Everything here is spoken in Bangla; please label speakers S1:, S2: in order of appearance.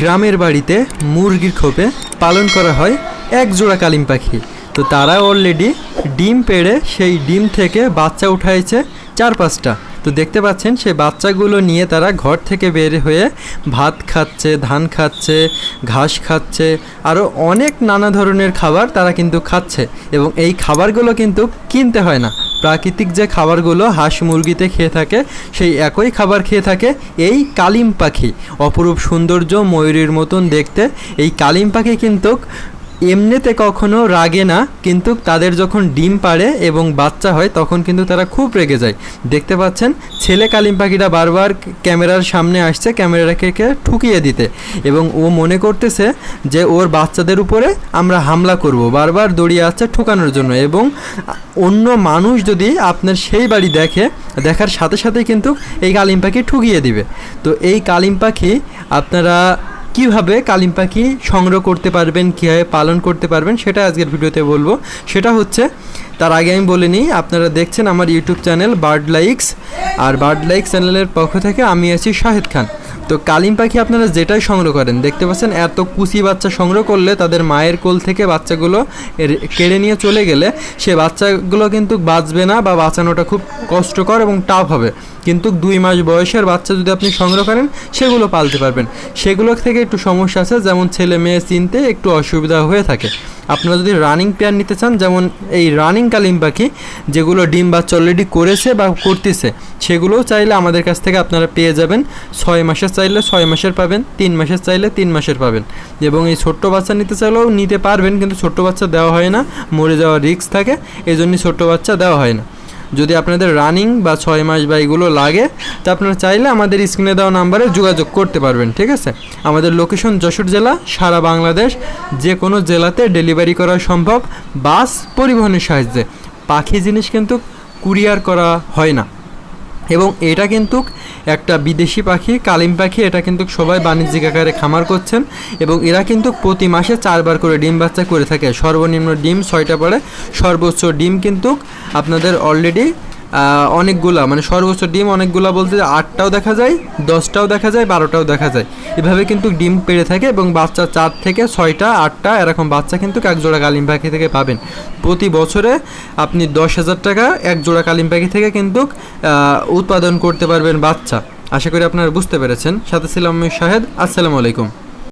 S1: গ্রামের বাড়িতে মুরগির খোপে পালন করা হয় এক জোড়া কালিম পাখি। তো তারা অলরেডি ডিম পেড়ে সেই ডিম থেকে বাচ্চা উঠাইছে চার পাঁচটা। তো দেখতে পাচ্ছেন, সেই বাচ্চাগুলো নিয়ে তারা ঘর থেকে বের হয়ে ভাত খাচ্ছে, ধান খাচ্ছে, ঘাস খাচ্ছে আরও অনেক নানা ধরনের খাবার তারা কিন্তু খাচ্ছে এবং এই খাবারগুলো কিন্তু কিনতে হয় না। প্রাকৃতিক যে খাবারগুলো হাঁস মুরগিতে খেয়ে থাকে, সেই একই খাবার খেয়ে থাকে এই কালিম পাখি। অপরূপ সৌন্দর্য ময়ূরের মতন দেখতে। এই কালিম পাখি কিন্তু এমনিতে কখনো রাগে না, কিন্তু তাদের যখন ডিম পাড়ে এবং বাচ্চা হয়, তখন কিন্তু তারা খুব রেগে যায়। দেখতে পাচ্ছেন, ছেলে কালিম পাখিটা বারবার ক্যামেরার সামনে আসছে ক্যামেরাকে ঠুকিয়ে দিতে। এবং ও মনে করতেছে যে, ওর বাচ্চাদের উপরে আমরা হামলা করব। বারবার দড়িয়ে আসছে ঠুকানোর জন্য। এবং অন্য মানুষ যদি আপনার সেই বাড়ি দেখে, দেখার সাথে সাথে কিন্তু এই কালিম পাখি ঠুকিয়ে দিবে। তো এই কালিম পাখি আপনারা কীভাবে কালিম পাখি সংগ্রহ করতে পারবেন, কীভাবে পালন করতে পারবেন, সেটা আজকের ভিডিওতে বলব। সেটা হচ্ছে, তার আগে আমি বলে নিই, আপনারা দেখছেন আমার ইউটিউব চ্যানেল বার্ড লাইক্স আর বার্ড লাইক্স চ্যানেলের পক্ষ থেকে আমি আছি শাহেদ খান। তো কালিম পাখি আপনারা যেটাই সংগ্রহ করেন, দেখতে পাচ্ছেন এত কুচি বাচ্চা সংগ্রহ করলে তাদের মায়ের কোল থেকে বাচ্চাগুলো কেড়ে নিয়ে চলে গেলে, সে বাচ্চাগুলো কিন্তু বাঁচবে না বা বাঁচানোটা খুব কষ্টকর এবং টাফ হবে। কিন্তু দুই মাস বয়সের বাচ্চা যদি আপনি সংগ্রহ করেন, সেগুলো পালতে পারবেন। সেগুলো থেকে একটু সমস্যা আছে, যেমন ছেলে মেয়ে চিনতে একটু অসুবিধা হয়ে থাকে। আপনারা যদি রানিং পেয়ার নিতে চান, যেমন এই রানিং কালিম পাখি, যেগুলো ডিম বাচ্চা অলরেডি করেছে বা করতেছে, সেগুলোও চাইলে আমাদের কাছ থেকে আপনারা পেয়ে যাবেন। ছয় মাসের চাইলে ছয় মাসের পাবেন, তিন মাসের চাইলে তিন মাসের পাবেন। এবং এই ছোট্ট বাচ্চা নিতে চাইলেও নিতে পারবেন, কিন্তু ছোট্ট বাচ্চা দেওয়া হয় না, মরে যাওয়ার রিস্ক থাকে এই জন্যই ছোট্ট বাচ্চা দেওয়া হয় না। যদি আপনাদের রানিং বা ছয় মাস বা এগুলো লাগে, তা আপনারা চাইলে আমাদের স্ক্রিনে দেওয়া নাম্বারে যোগাযোগ করতে পারবেন, ঠিক আছে? আমাদের লোকেশন যশোর জেলা, সারা বাংলাদেশ, যে কোনো জেলাতে ডেলিভারি করা সম্ভব বাস পরিবহনের সাহায্যে। পাখি জিনিস কিন্তু কুরিয়ার করা হয় না। এবং এটা কিন্তু একটা বিদেশি পাখি, কালিম পাখি, এটা কিন্তু সবাই বাণিজ্যিক আকারে খামার করছেন এবং এরা কিন্তু প্রতি মাসে চারবার করে ডিম বাচ্চা করে থাকে। সর্বনিম্ন ডিম ছয়টা পড়ে, সর্বোচ্চ ডিম কিন্তু আপনাদের অলরেডি অনেকগুলা মানে সর্বোচ্চ ডিম অনেকগুলা বলতে আটটাও দেখা যায়, দশটাও দেখা যায়, বারোটাও দেখা যায়। এভাবে কিন্তু ডিম পেড়ে থাকে এবং বাচ্চা চার থেকে ছয়টা, আটটা, এরকম বাচ্চা কিন্তু এক জোড়া কালিম পাখি থেকে পাবেন। প্রতি বছরে আপনি দশ হাজার টাকা এক জোড়া কালিম পাখি থেকে কিন্তু উৎপাদন করতে পারবেন বাচ্চা। আশা করি আপনারা বুঝতে পেরেছেন। সাথে ছিলাম আমি শাহেদ, আসসালামু আলাইকুম।